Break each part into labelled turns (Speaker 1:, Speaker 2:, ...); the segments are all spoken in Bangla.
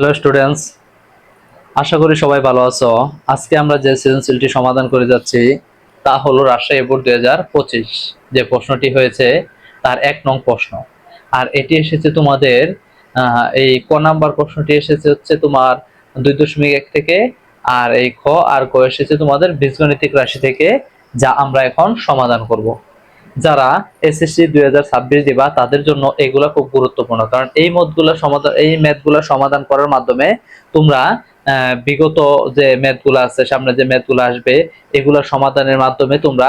Speaker 1: হ্যালো স্টুডেন্টস আশা করি সবাই ভালো আছো। আজকে আমরা যে সৃজনশীলটি সমাধান করে যাচ্ছি, তা হলো রাজশাহী বোর্ড দুই হাজার পঁচিশ। যে প্রশ্নটি হয়েছে, তার এক নং প্রশ্ন। আর এটি এসেছে তোমাদের এই ক নাম্বার প্রশ্নটি এসেছে হচ্ছে তোমার দুই দশমিক এক থেকে, আর এই খ আর ক এসেছে তোমাদের বীজগণিতিক রাশি থেকে, যা আমরা এখন সমাধান করব। যারা এসএসসি দুই হাজার ছাব্বিশ দিবা, তাদের জন্য এগুলা খুব গুরুত্বপূর্ণ। কারণ এই মতগুলো সমাধান, এই ম্যাথগুলো সমাধান করার মাধ্যমে তোমরা বিগত যে ম্যাথগুলো আছে, সামনে যে ম্যাথগুলো আসবে, এগুলোর সমাধানের মাধ্যমে তোমরা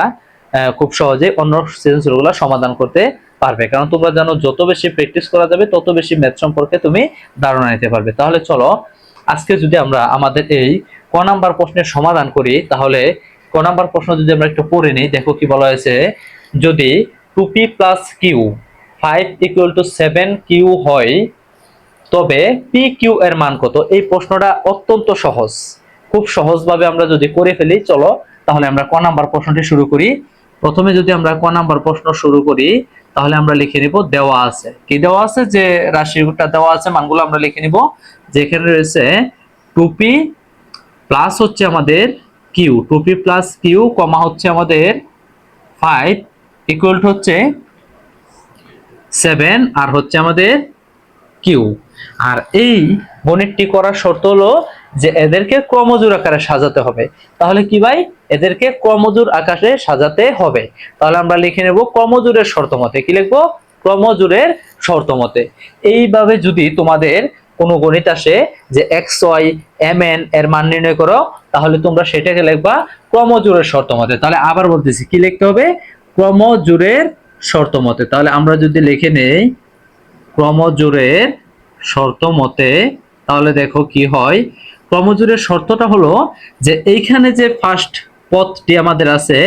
Speaker 1: খুব সহজে অন্য সৃজনশীলগুলো সমাধান করতে পারবে। কারণ তোমরা জানো, যত বেশি প্র্যাকটিস করা যাবে, তত বেশি ম্যাথ সম্পর্কে তুমি ধারণা নিতে পারবে। তাহলে চলো, আজকে যদি আমরা আমাদের এই ক নাম্বার প্রশ্নের সমাধান করি, তাহলে ক নাম্বার প্রশ্ন যদি আমরা একটু পড়ে নিই, দেখো কি বলা হয়েছে যদি two P plus Q five equal to seven Q হয়, তবে পি কিউ এর মান কত? এই প্রশ্নটা অত্যন্ত সহজ। খুব সহজভাবে আমরা যদি করে ফেলি, চলো তাহলে আমরা ক নাম্বার প্রশ্নটি শুরু করি। প্রথমে যদি আমরা ক নাম্বার প্রশ্ন শুরু করি, তাহলে আমরা লিখে নিব দেওয়া আছে। কি দেওয়া আছে? যে রাশিটা দেওয়া আছে, মানগুলো আমরা লিখে নিব। যেখানে রয়েছে টু পি প্লাস হচ্ছে আমাদের Q two P plus Q comma হচ্ছে আমাদের ফাইভ ইকুয়াল টু হচ্ছে সেভেন আর হচ্ছে আমাদের কিউ আর এই গণিতটি করার শর্ত হলো যে এদেরকে ক্রমজোর আকারে সাজাতে হবে। তাহলে কি ভাই? এদেরকে ক্রমজোর আকারে সাজাতে হবে। তাহলে আমরা লিখে নেব ক্রমজোরের শর্ত মতে কি লিখব? ক্রমজোরের শর্ত মতে এইভাবে যদি তোমাদের কোনো গণিত আসে যে এক্স ওয়াই এম এন এর মান নির্ণয় করো, তাহলে তোমরা সেটাকে লিখবা ক্রমজোরের শর্ত মতে তাহলে আবার বলতেছি, কি লিখতে হবে? ক্রমজোরের শর্ত মতে তাহলে আমরা যদি লিখে নেই, ক্রমজোরের শর্ত মতে তাহলে দেখো কি হয়? ক্রমজোরের শর্তটা হলো যে এইখানে যে ফার্স্ট পদটি আমাদের আছে,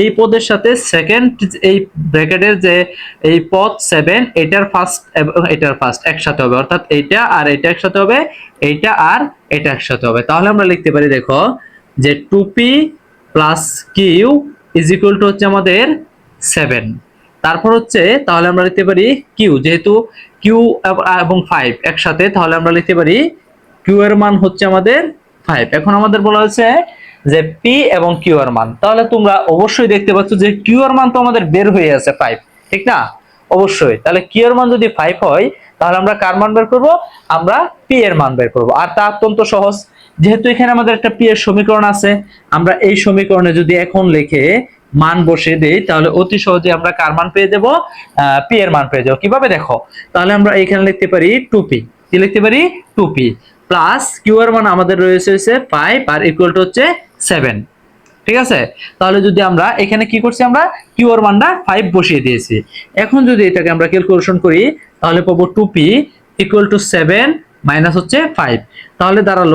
Speaker 1: এই পদের সাথে সেকেন্ড এই ব্র্যাকেটের যে এই পদ সেভেন এটার ফার্স্ট এটার ফার্স্ট একসাথে হবে। অর্থাৎ এইটা আর এটা একসাথে হবে, এইটা আর এটা একসাথে হবে। তাহলে আমরা লিখতে পারি, দেখো, যে two P plus Q is equal to হচ্ছে আমাদের সেভেন তারপর হচ্ছে, তাহলে আমরা লিখতে পারি কিউ যেহেতু কিউ এবং ফাইভ একসাথে, তাহলে আমরা লিখতে পারি কিউ এর মান হচ্ছে আমাদের ফাইভ এখন আমাদের বলা হয়েছে যে পি এবং কিউ এর মান। তাহলে তোমরা অবশ্যই দেখতে পাচ্ছ যে কিউ এর মান তো আমাদের বের হয়ে আছে ফাইভ ঠিক না? অবশ্যই। তাহলে কিউ এর মান যদি ফাইভ হয়, তাহলে আমরা কার মান বের করব? আমরা পি এর মান বের করব। আর তা অত্যন্ত সহজ। যেহেতু এখানে আমাদের একটা পি এর সমীকরণ আছে, আমরা এই সমীকরণে যদি এখন লিখে মান বসিয়ে দেই, তাহলে অতি সহজে আমরা কার মান পেয়ে যাব পি এর মান পেয়ে যাব। কীভাবে দেখো? তাহলে আমরা এখানে লিখতে পারি টু পি কি লিখতে পারি? টু পি প্লাস কিউ এর মান আমাদের রয়েছে হচ্ছে ফাইভ আর ইকুয়াল টু হচ্ছে সেভেন ঠিক আছে? তাহলে যদি আমরা এখানে কি করছি আমরা? কিউ এর মানটা ফাইভ বসিয়ে দিয়েছি। এখন যদি এটাকে আমরা ক্যালকুলেশন করি, তাহলে পাবো two P equal to seven minus হচ্ছে ফাইভ তাহলে দাঁড়াল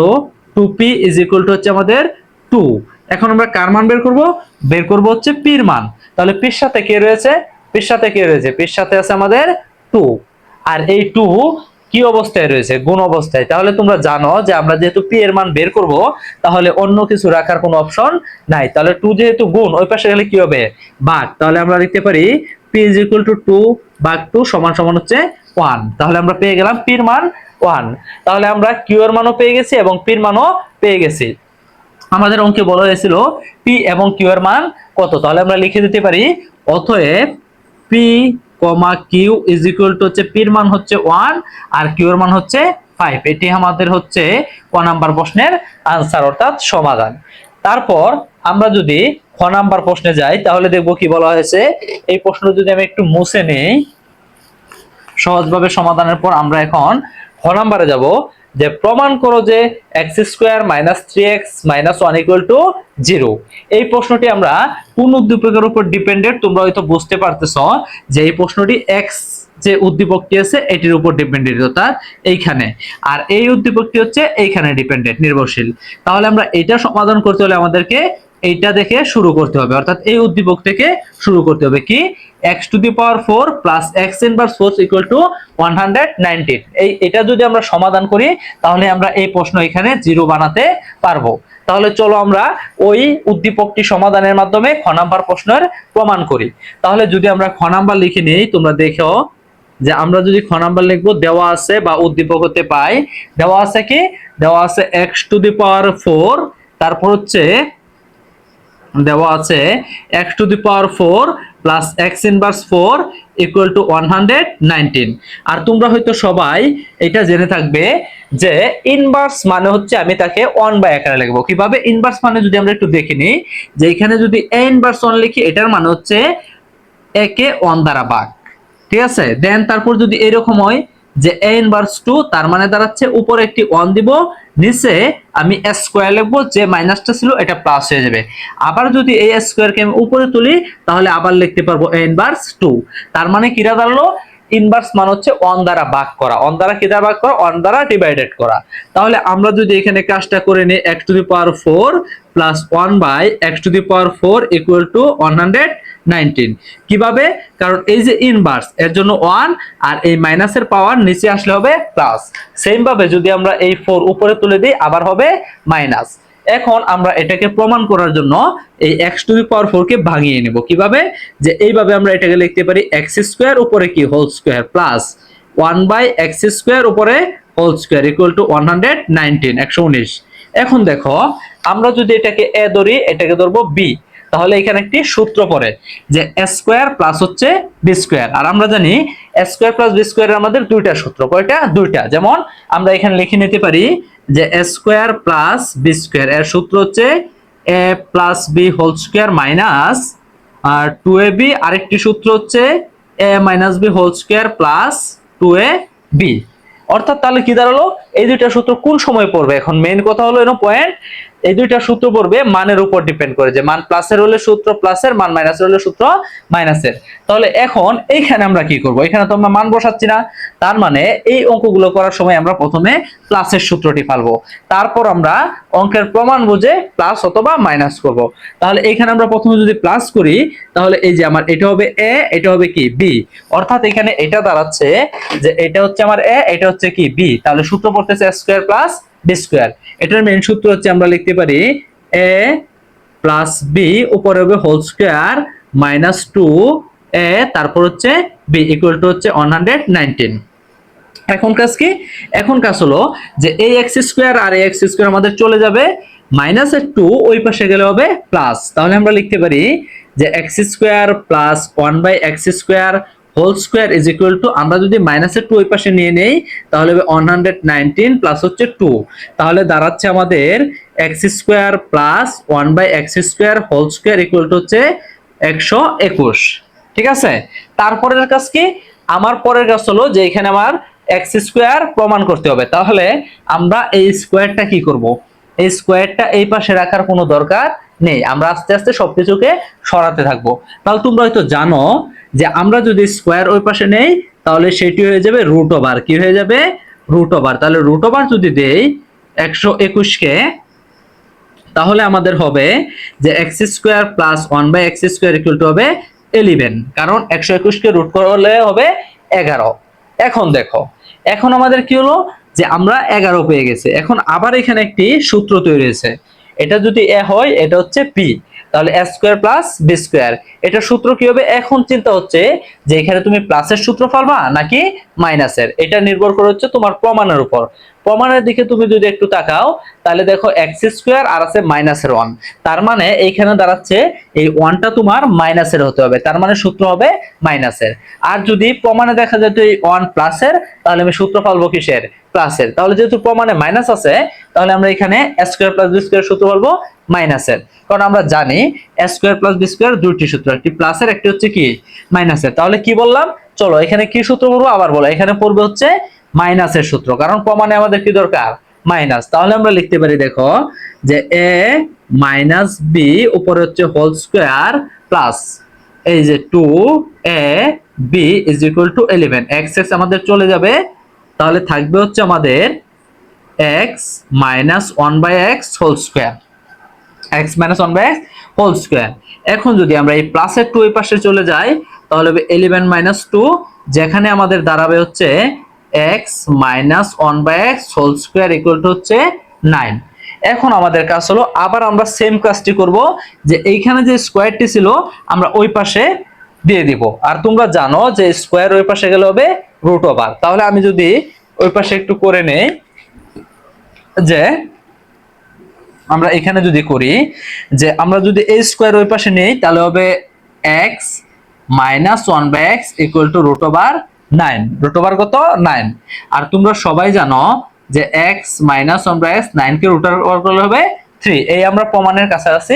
Speaker 1: two P is equal to হচ্ছে আমাদের টু এখন আমরা কার মান বের করব? বের করব হচ্ছে পির মান। তাহলে পির সাথে কে রয়েছে? পির সাথে কে রয়েছে? পির সাথে আছে আমাদের টু। আর এই টু কি অবস্থায় রয়েছে? গুণ অবস্থায়। তাহলে তোমরা জানো যে আমরা যেহেতু পি এর মান বের করব, তাহলে অন্য কিছু রাখার কোনো অপশন নাই। তাহলে টু যেহেতু গুণ, ওই পাশে গেলে কি হবে? ভাগ তাহলে আমরা লিখতে পারি P is equal to two ভাগ টু সমান সমান হচ্ছে ওয়ান। তাহলে আমরা পেয়ে গেলাম পির মান ওয়ান। তাহলে আমরা কিউ এর মানও পেয়ে গেছি এবং পির মানও পেয়ে গেছি। আমাদের অঙ্কে বলা হয়েছিল পি এবং কিউ এর মান কত? তাহলে আমরা লিখে দিতে পারি, অতএব P comma Q is equal to হচ্ছে পির মান হচ্ছে ওয়ান আর কিউ এর মান হচ্ছে ফাইভ এটি আমাদের হচ্ছে ক নাম্বার প্রশ্নের আনসার অর্থাৎ সমাধান। তারপর আমরা যদি খ নাম্বার প্রশ্নে যাই, তাহলে দেখব কি বলা হয়েছে, এই প্রশ্ন যদি আমি একটু মুছে নেই, সহজভাবে সমাধানের পর আমরা এখন খ নাম্বারে যাব। যে প্রমাণ করো যে X square minus three X minus one equal to zero. এই প্রশ্নটি আমরা কোন উদ্দীপকের উপর ডিপেন্ডেন্ট তোমরা হয়তো বুঝতে পারতেছ যে এই প্রশ্নটি এক্স যে উদ্দীপকটি আছে, এটির উপর ডিপেন্ডেন্ট অর্থাৎ এইখানে। আর এই উদ্দীপকটি হচ্ছে, এইখানে ডিপেন্ডেন্ট নির্ভরশীল। তাহলে আমরা এটা সমাধান করতে হলে আমাদেরকে এইটা দেখে শুরু করতে হবে। অর্থাৎ এই উদ্দীপক থেকে শুরু করতে হবে। কি? X to the power four plus X inverse four equal to one hundred nineteen এই, এটা যদি আমরা সমাধান করি, তাহলে আমরা এই প্রশ্ন এখানে জিরো বানাতে পারব। তাহলে চলো আমরা ওই উদ্দীপকটি সমাধানের মাধ্যমে খ নাম্বার প্রশ্নের প্রমাণ করি। তাহলে যদি আমরা খ নাম্বার লিখে নিই, তোমরা দেখো যে আমরা যদি খ নাম্বার লিখব, দেওয়া আছে বা উদ্দীপক হতে পাই। দেওয়া আছে কি? দেওয়া আছে X to the power four তারপর হচ্ছে দেওয়া আছে X to the power four plus X inverse four equal to one hundred nineteen আর তোমরা হয়তো সবাই এটা জেনে থাকবে যে ইনভার্স মানে হচ্ছে আমি তাকে ওয়ান বাই আকারে লিখব। কীভাবে ইনভার্স মানে যদি আমরা একটু দেখে নিই, যে এখানে যদি এ ইনভার্স ওয়ান লিখি, এটার মানে হচ্ছে একে ওয়ান দ্বারা ভাগ। ঠিক আছে? দেন তারপর যদি এরকম হয় যে এ ইনভার্স টু তার মানে দাঁড়াচ্ছে উপরে একটি ওয়ান দিব, নিচে আমি স্কোয়ার লিখব, যে মাইনাসটা ছিল এটা প্লাস হয়ে যাবে। আবার যদি এই স্কোয়ারকে আমি উপরে তুলি, তাহলে আবার লিখতে পারব এ ইনভার্স টু তার মানে কিরা দাঁড়াল? ইনভার্স মানে হচ্ছে ওয়ান দ্বারা ভাগ করা। ওয়ান দ্বারা কি দ্বারা ভাগ করা? ওয়ান দ্বারা ডিভাইডেড করা। তাহলে আমরা যদি এখানে কাজটা করে নিই X to the power four plus one by X to the power four equal to one hundred nineteen কীভাবে? কারণ এই যে ইনভার্স এর জন্য ওয়ান আর এই মাইনাসের পাওয়ার নিচে আসলে হবে প্লাস সেম ভাবে যদি আমরা এই ফোর উপরে তুলে দিই, আবার হবে মাইনাস এখন আমরা এটাকে প্রমাণ করার জন্য এই X to the power four কে ভাঙিয়ে নিব। কীভাবে? যে এইভাবে আমরা এটাকে লিখতে পারি এক্স স্কোয়ার উপরে কি? Whole square plus one by X square উপরে whole square equal to one hundred nineteen একশো উনিশ। এখন দেখো, আমরা যদি এটাকে এ ধরি, এটাকে ধরবো বি তাহলে এখানে একটি সূত্র পড়ে যে স্কোয়ার প্লাস হচ্ছে বি স্কোয়ার আর আমরা জানি স্কোয়ার প্লাস বি স্কোয়ার আমাদের দুইটা সূত্র। কয়টা? দুইটা। যেমন আমরা এখানে লিখে নিতে পারি যে A square plus B square এর সূত্র হচ্ছে A plus B whole square minus R two A B আরেকটি সূত্র হচ্ছে A minus B whole square plus two A B অর্থাৎ তাহলে কি দাঁড়াল? এই দুইটা সূত্র কোন সময় পড়বে? এখন মেইন কথা হলো এরকম পয়েন্ট এই দুইটা সূত্র পড়বে মানের উপর ডিপেন্ড করে, যে মান প্লাসের হলে সূত্র প্লাসের মান মাইনাসের হলে সূত্র মাইনাসের তাহলে এখন এইখানে আমরা কি করব? এখানে তো আমরা মান বসাচ্ছি না। তার মানে এই অঙ্কগুলো করার সময় আমরা প্রথমে প্লাসের সূত্রটি ফালবো। তারপর আমরা অঙ্কের প্রমাণ বুঝে প্লাস অথবা মাইনাস করব। তাহলে এখানে আমরা প্রথমে যদি প্লাস করি, তাহলে এই যে আমার এটা হবে এ এটা হবে কি? বি অর্থাৎ এখানে এটা দাঁড়াচ্ছে যে এটা হচ্ছে আমার এ এটা হচ্ছে কি? বি তাহলে সূত্র পড়তেছে স্কোয়ার প্লাস বি স্কোয়ার এটার মেইন সূত্র হচ্ছে আমরা লিখতে পারি এ প্লাস বি উপরে হবে whole square minus two A তারপর হচ্ছে বি ইকুয়াল টু হচ্ছে ওয়ান হান্ড্রেড নাইনটিন এখন কাজ কি? এখন কাজ হলো যে এই এক্স স্কোয়ার আর এই এক্স স্কোয়ার আমাদের চলে যাবে মাইনাস এর টু ওই পাশে গেলে হবে প্লাস তাহলে আমরা লিখতে পারি যে X square plus one by X square whole square is equal to আমরা যদি মাইনাসের টু ওই পাশে নিয়ে নেই, তাহলে হবে ওয়ান হান্ড্রেড নাইনটিন প্লাস হচ্ছে টু তাহলে দাঁড়াচ্ছে আমাদের X square plus one by X square whole square equal to হচ্ছে একশো একুশ। ঠিক আছে? তারপরের কাজ কি? আমার পরের কাজ হলো যে এখানে আমার এক্স স্কোয়ার প্রমাণ করতে হবে। তাহলে আমরা এই স্কোয়ারটা কি করব? এই স্কোয়ারটা এই পাশে রাখার কোনো দরকার নেই। আমরা আস্তে আস্তে সবকিছুকে সরাতে থাকব। তাহলে তোমরা হয়তো জানো যে আমরা যদি স্কোয়ার ওই পাশে নেই, তাহলে সেটি হয়ে যাবে রুট ওভার কি হয়ে যাবে? রুট ওভার তাহলে রুট ওভার যদি দেই একশো একুশকে তাহলে আমাদের হবে যে X square plus one by X square equal to হবে এলিভেন কারণ একশো একুশকে রুট করলে হবে এগারো। এখন দেখো, এখন আমাদের কি হলো? যে আমরা এগারো পেয়ে গেছে। এখন আবার এখানে একটি সূত্র তৈরি হয়েছে। এটা যদি এ হয়, এটা হচ্ছে পি তাহলে A square plus B square এটা সূত্র কি হবে? এখন চিন্তা হচ্ছে যে এখানে তুমি প্লাসের সূত্র পারবা নাকি মাইনাসের এটা নির্ভর করে হচ্ছে তোমার প্রমাণের উপর। প্রমাণের দিকে তুমি যদি একটু তাকাও, তাহলে দেখো এক্স স্কোয়ার আর আছে মাইনাসের ওয়ান তার মানে এইখানে দাঁড়াচ্ছে, এই ওয়ানটা তোমার মাইনাসের হতে হবে। তার মানে সূত্র হবে মাইনাসের আর যদি প্রমাণে দেখা যেত এই ওয়ান প্লাসের তাহলে আমি সূত্র পালবো কিসের? প্লাসের তাহলে যেহেতু প্রমাণে মাইনাস আছে, তাহলে আমরা এখানে স্কোয়ার প্লাস বি স্কোয়ার সূত্র বলব মাইনাসের কারণ আমরা জানি স্কোয়ার প্লাস বি স্কোয়ার দুইটি সূত্র, একটি প্লাসের একটি হচ্ছে কি? মাইনাসের তাহলে কি বললাম? চলো এখানে কি সূত্র পড়ব? আবার বলো। এখানে পড়বে হচ্ছে মাইনাসের সূত্র, কারণ প্রমাণে আমাদের কি দরকার? মাইনাস। তাহলে আমরা লিখতে পারি, দেখো, যে এ মাইনাস বি উপরে হচ্ছে হোল স্কোয়ার প্লাস, এই যে two A B is equal to eleven. X X আমাদের চলে যাবে, তাহলে থাকবে হচ্ছে আমাদের X minus one by X whole square. X minus one by X whole square. এখন যদি আমরা এই প্লাসের টু এই পাশে চলে যাই, তাহলে হবে ইলেভেন মাইনাস টু যেখানে আমাদের দাঁড়াবে হচ্ছে x minus one by x whole square equal to হচ্ছে নাইন এখন আমাদের কাজ হলো আবার আমরা সেম কাজটি করব যে এইখানে যে স্কোয়ারটি ছিল, আমরা ওই পাশে দিয়ে দিব। আর তোমরা জানো যে স্কোয়ার ওই পাশে গেলে হবে রুট ওভার তাহলে আমি যদি ওই পাশে একটু করে নেই, যে আমরা এখানে যদি করি, যে আমরা যদি এই স্কোয়ার ওই পাশে নেই, তাহলে হবে x minus one by x equal to root over nine. Root কত? নাইন। আর তোমরা সবাই জানো যে এক্স মাইনাস বাই এক্স নাইনকে রুট করলে হবে থ্রি এই আমরা প্রমাণের কাছাকাছি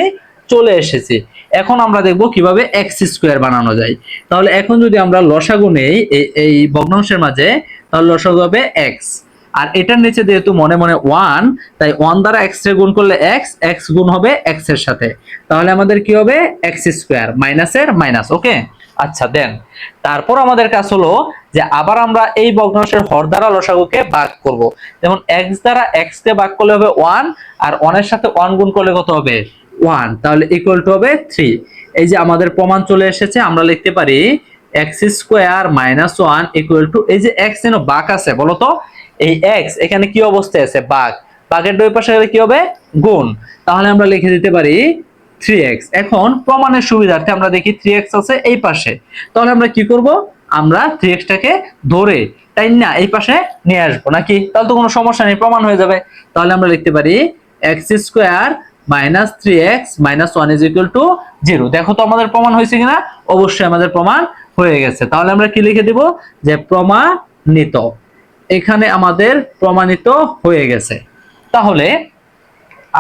Speaker 1: চলে এসেছি। এখন আমরা দেখব কীভাবে এক্স স্কোয়ার বানানো যায়। তাহলে এখন যদি আমরা লসাগু নেই এই এই ভগ্নাংশের মাঝে, তাহলে লসাগু হবে এক্স আর এটার নিচে যেহেতু মনে মনে ওয়ান তাই ওয়ান দ্বারা এক্সের গুণ করলে এক্স এক্স গুণ হবে এক্সের সাথে। তাহলে আমাদের কি হবে? এক্স স্কোয়ার মাইনাসের মাইনাস ওকে আচ্ছা দেন। তারপর আমাদের কাজ হলো যে আবার আমরা এই ভগ্নাংশের হর দ্বারা লসাগুকে ভাগ করব। যেমন এক্স দ্বারা এক্স কে ভাগ করলে হবে ওয়ান আর ওয়ানের সাথে ওয়ান গুণ করলে কত হবে? ওয়ান তাহলে ইকুয়াল টু হবে থ্রি এই যে আমাদের প্রমাণ চলে এসেছে, আমরা লিখতে পারি x square minus one equal to এই যে এক্স যেন বাক আছে, বলো তো? এই এক্স এখানে কি অবস্থায় আছে? বাঘ বাঘের দুই পাশে কি হবে? গুণ। তাহলে আমরা লিখে দিতে পারি থ্রি এক্স এখন প্রমাণের সুবিধার্থে আমরা দেখি থ্রি এক্স আছে এই পাশে। তাহলে আমরা কি করব? আমরা থ্রি এক্সটাকে ধরে তাই না এই পাশে নিয়ে আসব নাকি? তাহলে তো কোনো সমস্যা নেই, প্রমাণ হয়ে যাবে। তাহলে আমরা লিখতে পারি x square minus three x minus one is equal to zero দেখো তো আমাদের প্রমাণ হয়েছে কিনা? অবশ্যই আমাদের প্রমাণ হয়ে গেছে। তাহলে আমরা কি লিখে দিব? যে প্রমাণিত। এখানে আমাদের প্রমাণিত হয়ে গেছে। তাহলে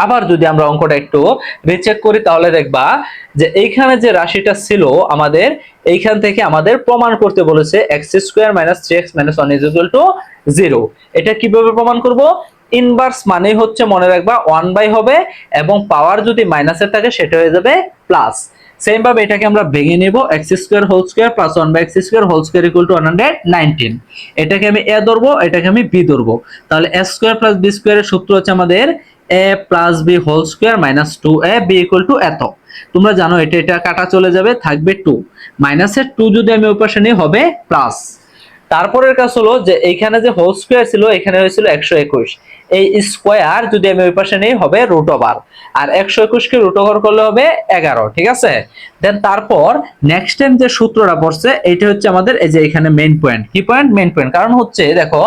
Speaker 1: আবার যদি আমরা অঙ্কটা একটু রিচেক করি, তাহলে দেখবা যে এইখানে যে রাশিটা ছিল আমাদের, এইখান থেকে আমাদের প্রমাণ করতে বলেছে x square minus three x minus one is to zero এটা কীভাবে প্রমাণ করব? ইনভার্স মানেই হচ্ছে মনে রাখবা ওয়ান বাই হবে এবং পাওয়ার যদি মাইনাসের থাকে সেটা হয়ে যাবে প্লাস সেম ভাবে এটাকে আমরা ভেঙে নেব x square whole square plus one by x square whole square equal to one hundred nineteen এটাকে আমি এ ধরবো, এটাকে আমি বি ধরবো। তাহলে এ স্কোয়ার প্লাস বি স্কোয়ারের সূত্র হচ্ছে আমাদের a plus b whole square minus two a b equal to এত। তোমরা জানো এটা এটা কাটা চলে যাবে, থাকবে টু মাইনাসের টু যদি আমি ওই পাশে হবে প্লাস তারপরের কাজ হলো যে এইখানে যে হোল স্কোয়ার ছিল, এখানে হয়েছিল একশো একুশ। এই স্কোয়ার যদি আমি ওই পাশে নেই, হবে রুট ওভার আর একশো একুশকে রুট ওভার করলে হবে এগারো, ঠিক আছে? দেন তারপর নেক্সট টাইম যে সূত্রটা পড়ছে, এইটা হচ্ছে আমাদের এই যে এখানে মেইন পয়েন্ট কি পয়েন্ট মেইন পয়েন্ট কারণ হচ্ছে, দেখো,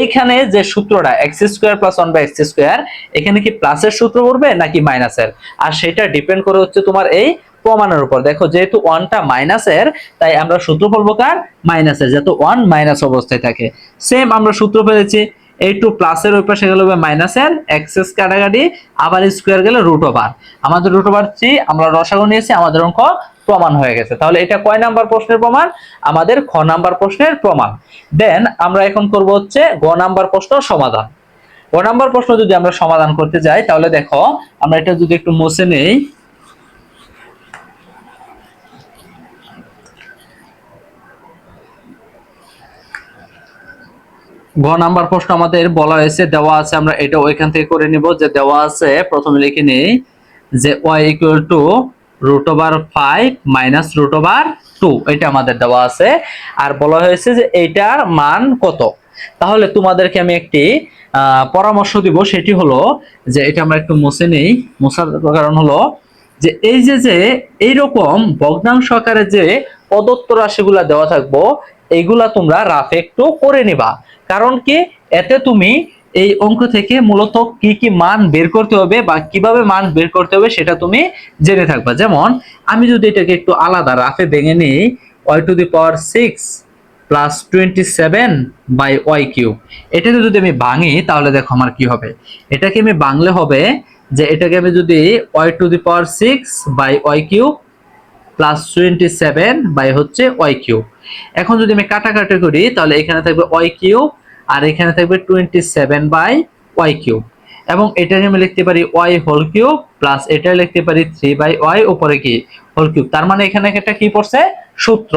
Speaker 1: এইখানে যে সূত্রটা x square plus one by x square এখানে কি প্লাসের সূত্র পড়বে নাকি মাইনাসের আর সেটা ডিপেন্ড করে হচ্ছে তোমার এই প্রমাণের উপর। দেখো, যেহেতু ওয়ানটা মাইনাসের তাই আমরা সূত্র বলব কার? মাইনাসের যেহেতু ওয়ান মাইনাস অবস্থায় থাকে। সেম আমরা সূত্র পেয়েছি। এই টু প্লাসের ওই পাশে গেলে মাইনাসের এক্সেস কাটাকাটি, আবার স্কোয়ার গেলে রুট ওভার আমাদের রুট ওভার থ্রি আমরা রসাগু নিয়েছি, আমাদের অঙ্ক প্রমাণ হয়ে গেছে। তাহলে এটা কয় নাম্বার প্রশ্নের প্রমাণ? আমাদের খ নাম্বার প্রশ্নের প্রমাণ। দেন আমরা এখন করব হচ্ছে গ নাম্বার প্রশ্ন সমাধান। গ নাম্বার প্রশ্ন যদি আমরা সমাধান করতে যাই, তাহলে দেখো, আমরা এটা যদি একটু মুছে নেই ঘ নাম্বার প্রশ্ন আমাদের বলা হয়েছে, দেওয়া আছে, আমরা এটা ওইখান থেকে করে নিব যে দেওয়া আছে, প্রথমে লিখে নেই যে y equal to root over five minus root over two এটা আমাদের দেওয়া আছে। আর বলা হয়েছে যে এইটার মান কত? তাহলে তোমাদেরকে আমি একটি পরামর্শ দিব, সেটি হলো যে এটা আমরা একটু মুছে নেই, মোছার কারণ হলো যে এই যে যে এইরকম ভগ্নাংশ আকারে যে প্রদত্ত রাশিগুলা দেওয়া থাকব এইগুলা তোমরা রাফে একটু করে নিবা। কারণ কি? এতে তুমি এই অঙ্ক থেকে মূলত কি কি মান বের করতে হবে বা কীভাবে মান বের করতে হবে সেটা তুমি জেনে থাকবা। যেমন, আমি যদি এটাকে একটু আলাদা রাফে ভেঙে নিই y to the power six plus twenty seven by y cube এটাকে যদি আমি ভাঙি, তাহলে দেখো আমার কি হবে? এটাকে আমি বাংলে হবে যে এটাকে আমি যদি y to the power six by y cube plus twenty seven by হচ্ছে ওয়াই কিউব এখন যদি আমি কাটাকাটি করি, তাহলে এখানে থাকবে ওয়াই কিউব আর এখানে থাকবে twenty seven by y cube এবং এটাকে আমি লিখতে পারি ওয়াই হোল কিউব প্লাস এটা লিখতে পারি থ্রি বাই ওয়াই উপরে কি? হোল কিউব তার মানে এখানে একটা কি পড়ছে? সূত্র।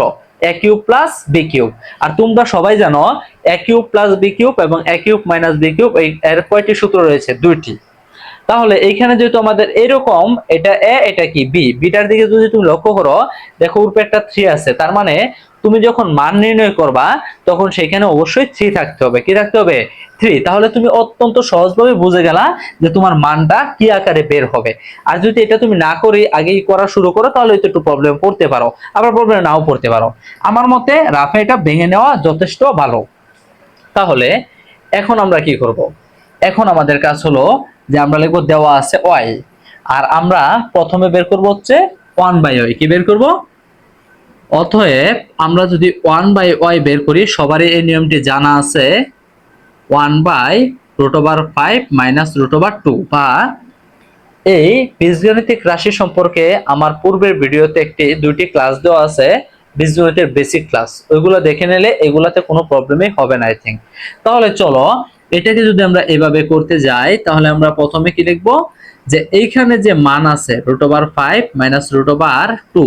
Speaker 1: A cube plus b cube আর তোমরা সবাই জানো a cube plus b cube এবং a cube minus b cube এই এর কয়টি সূত্র রয়েছে? দুইটি। তাহলে এইখানে যেহেতু আমাদের এরকম, এটা এ, এটা কি? বি। বিটার দিকে যদি তুমি লক্ষ্য করো, দেখো উপরে একটা থ্রি আছে। তার মানে তুমি যখন মান নির্ণয় করবা, তখন সেখানে অবশ্যই থ্রি থাকতে হবে। কি থাকতে হবে? থ্রি তাহলে তুমি অত্যন্ত সহজভাবে বুঝে গেলা যে তোমার মানটা কি আকারে বের হবে। আর যদি এটা তুমি না করে আগেই করা শুরু করো, তাহলে হয়তো একটু প্রবলেম পড়তে পারো। আবার প্রবলেম নাও পড়তে পারো। আমার মতে রাফে এটা ভেঙে নেওয়া যথেষ্ট ভালো। তাহলে এখন আমরা কি করব? এখন আমাদের কাজ হলো যে আমরা লিখব দেওয়া আছে ওয়াই। আর আমরা প্রথমে বের করব হচ্ছে ওয়ান বাই ওয়াই। কি বের করব? অতএব আমরা যদি ওয়ান বাই ওয়াই বের করি, সবারই এই নিয়মটি জানা আছে, one by root over five minus root over two. বা এই বীজগণিতিক রাশি সম্পর্কে আমার পূর্বের ভিডিওতে একটি, দুইটি ক্লাস দেওয়া আছে, বীজগণিতের বেসিক ক্লাস। ওইগুলো দেখে নিলে এগুলাতে কোনো প্রবলেমই হবে না আই থিঙ্ক তাহলে চলো এটাকে যদি আমরা এভাবে করতে যাই, তাহলে আমরা প্রথমে কি লিখব? যে এইখানে যে মান আছে root over five minus root over two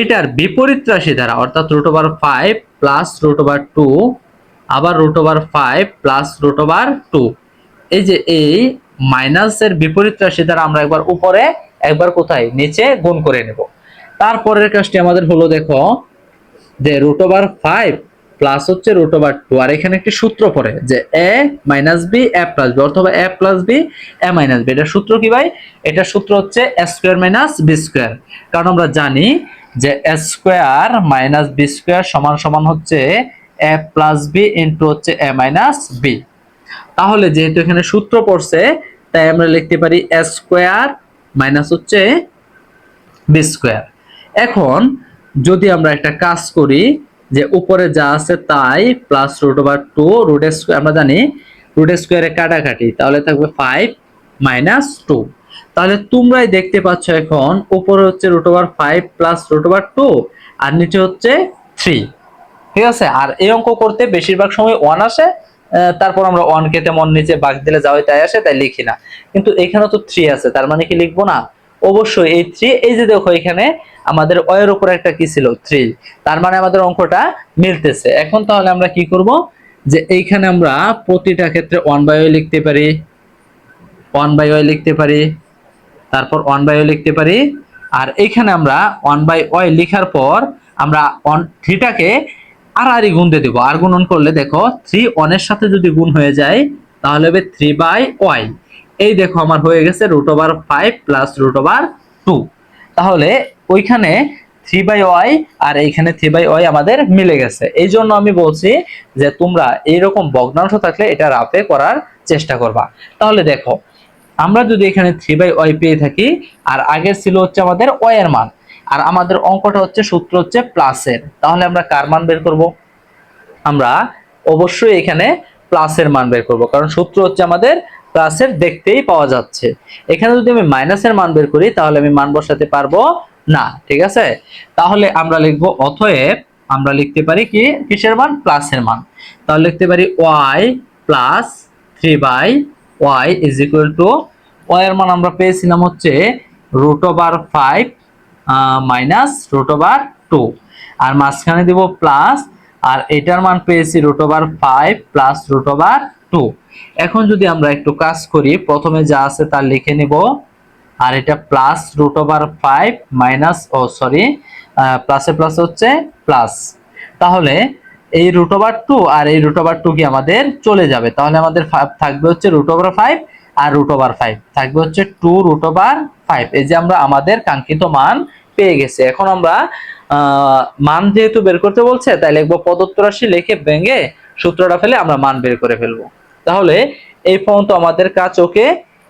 Speaker 1: এটার বিপরীত রাশি দ্বারা, অর্থাৎ root over five plus root over two আবার root over five plus root over two এই যে এই মাইনাসের বিপরীত রাশি দ্বারা আমরা একবার উপরে, একবার কোথায়? নিচে গুণ করে নেব। তারপরের কাজটি আমাদের হলো দেখো, যে রুট ওভার ফাইভ প্লাস হচ্ছে রুট ওভার টু। আর এখানে একটি সূত্র পড়ে যে a minus b, a plus b, অথবা a plus b, a minus b. এটা সূত্র কি ভাই? এটা সূত্র হচ্ছে স্কোয়ার মাইনাস বি স্কোয়ার। কারণ আমরা জানি যে a square minus b square সমান সমান হচ্ছে এ প্লাস বি ইন্টু হচ্ছে এ মাইনাস বি। তাহলে যেহেতু এখানে সূত্র পড়ছে, তাই আমরা লিখতে পারি এ স্কোয়ার মাইনাস হচ্ছে বি স্কোয়ার। এখন যদি আমরা একটা কাজ করি যে উপরে যা আছে তাই plus root over two root square আমরা জানি রুট স্কোয়ারে কাটাকাটি, তাহলে থাকবে ফাইভ মাইনাস টু তাহলে তোমরাই দেখতে পাচ্ছ এখন, উপরে হচ্ছে root over five plus root over two আর নিচে হচ্ছে থ্রি ঠিক আছে? আর এই অঙ্ক করতে বেশিরভাগ সময় ওয়ান আসে তারপর আমরা ওয়ান কে তেমন নিচে বাগ দিলে যাওয়াই তাই আসে, তাই লিখি না। কিন্তু এখানে তো থ্রি আছে, তার মানে কি লিখব না? অবশ্যই এই থ্রি এই যে দেখো এখানে আমাদের অয়ের উপর একটা কি ছিল? থ্রি তার মানে আমাদের অঙ্কটা মিলতেছে। এখন তাহলে আমরা কি করব? যে এইখানে আমরা প্রতিটা ক্ষেত্রে ওয়ান বাই ওয়াই লিখতে পারি। ওয়ান বাই ওয়াই লিখতে পারি। তারপর ওয়ান বাই ওয়াই লিখতে পারি। আর এইখানে আমরা ওয়ান বাই ওয়াই লেখার পর আমরা ওয়ান থ্রিটাকে আর আরই গুণ দিয়ে দেবো। আর গুণন করলে দেখো থ্রি ওয়ানের সাথে যদি গুণ হয়ে যায়, তাহলে হবে থ্রি বাই ওয়াই এই দেখো আমার হয়ে গেছে root over five plus root over two তাহলে ওইখানে থ্রি বাই ওয়াই আর এইখানে থ্রি বাই ওয়াই আমাদের মিলে গেছে। এই জন্য আমি বলছি যে তোমরা এইরকম ভগ্নাংশ থাকলে এটা রাফে করার চেষ্টা করবা। তাহলে দেখো, আমরা যদি এখানে থ্রি বাই ওয়াই পেয়ে থাকি, আর আগের ছিল হচ্ছে আমাদের ওয়াই এর মান, আর আমাদের অঙ্কটা হচ্ছে সূত্র হচ্ছে প্লাসের তাহলে আমরা কার মান বের করব? আমরা অবশ্যই এখানে প্লাসের মান বের করব, কারণ সূত্র হচ্ছে আমাদের প্লাসের দেখতেই পাওয়া যাচ্ছে। এখানে যদি আমি মাইনাসের মান বের করি, তাহলে আমি মান বসাতে পারব না, ঠিক আছে? তাহলে আমরা লিখব, অতএব আমরা লিখতে পারি কি? কিসের মান? প্লাসের মান। তাহলে লিখতে পারি y plus three by y is equal to, y এর মান আমরা পেয়েছিলাম হচ্ছে root over five minus root over two. আর মাঝখানে দিব প্লাস, আর এটার মান পেয়েছি root over five plus root over two এখন যদি আমরা একটু কাজ করি, প্রথমে যা আছে তা লিখে নিব। আর এটা plus root over five minus oh sorry প্লাসে প্লাস হচ্ছে প্লাস তাহলে এই রুট ওভার টু আর এই রুট ওভার টু কি আমাদের চলে যাবে। তাহলে আমাদের থাকবে হচ্ছে রুট ওভার ফাইভ আর রুট ওভার ফাইভ থাকবে হচ্ছে টু রুট ওভার ফাইভ এই যে আমরা আমাদের কাঙ্ক্ষিত মান পেয়ে গেছে। এখন আমরা মান যেহেতু বের করতে বলছে, তাই লিখব প্রদত্ত রাশি লিখে ভেঙে সূত্রটা ফেলে আমরা মান বের করে ফেলব। তাহলে এই পর্যন্ত আমাদের কাজ, ওকে?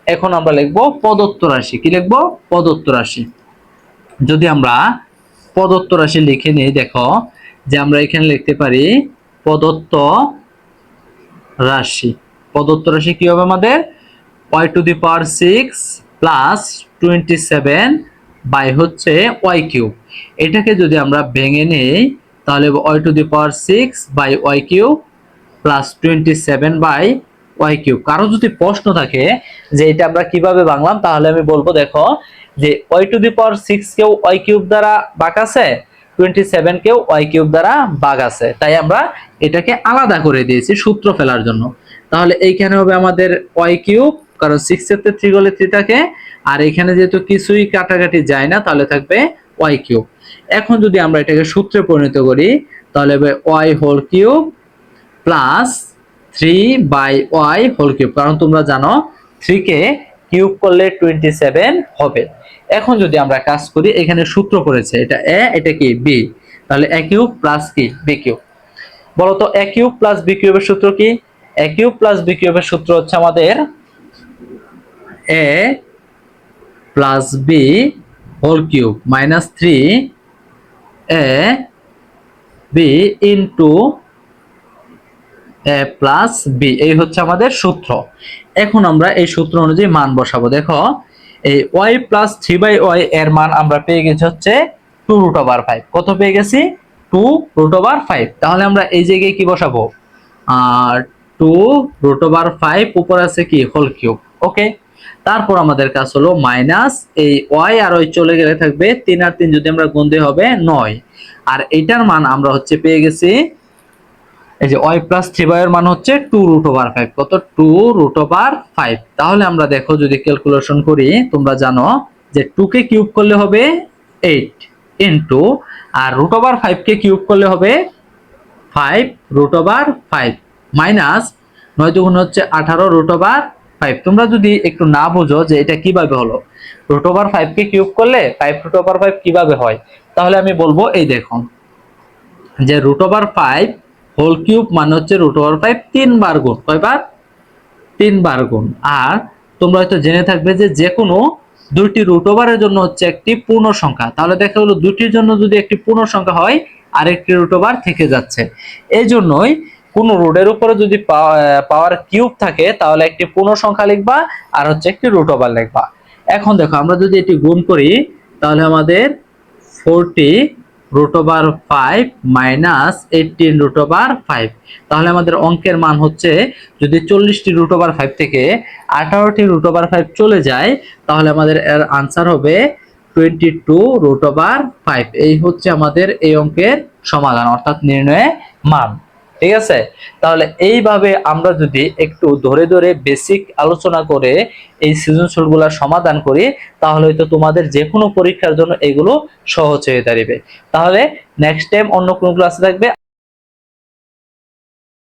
Speaker 1: এখন আমরা লিখব প্রদত্ত রাশি। কি লিখব? প্রদত্ত রাশি। যদি আমরা প্রদত্ত রাশি লিখে নিই, দেখো, যে আমরা এখানে লিখতে পারি প্রদত্ত রাশি। প্রদত্ত রাশি কি হবে আমাদের? Y to the power six plus twenty seven by হচ্ছে ওয়াই কিউব এটাকে যদি আমরা ভেঙে নিই, তাহলে y to the power six by y cube plus twenty seven by y cube কারও যদি প্রশ্ন থাকে যে এটা আমরা কীভাবে ভাঙলাম তাহলে আমি বলব, দেখো, যে y to the power six কেও ওয়াই কিউব দ্বারা বাক আছে টোয়েন্টি সেভেন কেও ওয়াই কিউব দ্বারা বাঘ আছে। তাই আমরা এটাকে আলাদা করে দিয়েছি সূত্র ফেলার জন্য। তাহলে এইখানে হবে আমাদের ওয়াই কিউব কারণ সিক্স এর থ্রি গলে থ্রি থাকে, আর এখানে যেহেতু কিছুই কাটাকাটি যায় না, তাহলে থাকবে ওয়াই কিউব এখন যদি আমরা এটাকে সূত্রে পরিণত করি, তাহলে হবে y whole cube plus three by y whole cube কারণ তোমরা জানো থ্রি কে কিউব করলে টোয়েন্টি সেভেন হবে। এখন যদি আমরা কাজ করি, এখানে সূত্র পড়েছে, এটা এ এটা কি বি তাহলে এ কিউব প্লাস কি? বি কিউব বলতো এ কিউব প্লাস বি কিউবের সূত্র কি? এ কিউব প্লাস বি কিউবের সূত্র হচ্ছে আমাদের a plus b whole cube minus three a b into plus b, এই হচ্ছে আমাদের সূত্র। এখন আমরা এই সূত্র অনুযায়ী মান বসাবো। দেখো, এই y plus three by y এর মান আমরা পেয়ে গেছি হচ্ছে টু রুট ওভার ফাইভ। কত পেয়ে গেছি? Two root over five. তাহলে আমরা এই জায়গায় কি বসাবো? টু রুট ওভার ফাইভ, উপর আছে কি? Whole cube. ওকে? তারপর আমাদের কাজ হলো মাইনাস এই ওয়াই আর ওই চলে গেলে থাকবে তিন আর তিন, যদি আমরা দিই হবে নয়। আর এটার মান আমরা হচ্ছে পেয়ে গেছি এই যে ওয়াই প্লাস থ্রি বাই এর মান হচ্ছে টু রুট ওভার ফাইভ। কত? Two root over five. তাহলে আমরা দেখো, যদি ক্যালকুলেশন করি, তোমরা জানো যে টু কে কিউব করলে হবে এইট ইন্টু, আর রুট ওভার ফাইভ কে কিউব করলে হবে five root over five. Minus নয় দুগুণ হচ্ছে আঠারো রুট ওভার ফাইভ। তোমরা যদি একটু না বুঝো যে এটা কীভাবে হলো, রুট ওভার ফাইভ কে কিউব করলে ফাইভ রুট ওভার ফাইভ কীভাবে হয়? তাহলে আমি বলব, এই দেখুন যে root over five whole cube মানে হচ্ছে রুট ওভার ফাইভ তিনবার গুণ। কয়বার? তিনবার গুণ। আর তোমরা হয়তো জেনে থাকবে যে যে কোনো দুইটি রুট ওভারের জন্য হচ্ছে একটি পূর্ণ সংখ্যা। তাহলে দেখা গেলো দুইটির জন্য যদি একটি পূর্ণ সংখ্যা হয়, আরেকটি রুট ওভার থেকে যাচ্ছে। এই জন্যই কোনো রোডের উপরে যদি পাওয়ার কিউব থাকে, তাহলে একটি পূর্ণ সংখ্যা লিখবা আর হচ্ছে একটি রুট ওভার লিখবা। এখন দেখো, আমরা যদি এটি গুণ করি, তাহলে আমাদের forty root over five minus eighteen root over five তাহলে আমাদের অঙ্কের মান হচ্ছে, যদি চল্লিশটি রুট ওভার ফাইভ থেকে আঠারোটি রুট ওভার ফাইভ চলে যায়, তাহলে আমাদের এর আনসার হবে twenty two root over five এই হচ্ছে আমাদের এই অঙ্কের সমাধান, অর্থাৎ নির্ণয়ে মান। ঠিক আছে? তাহলে এইভাবে আমরা যদি একটু ধরে ধরে বেসিক আলোচনা করে এই সৃজনশীলগুলোর সমাধান করি, তাহলে হয়তো তোমাদের যে কোনো পরীক্ষার জন্য এগুলো সহজ হয়ে দাঁড়িবে। তাহলে নেক্সট টাইম অন্য কোনো ক্লাসে থাকবে।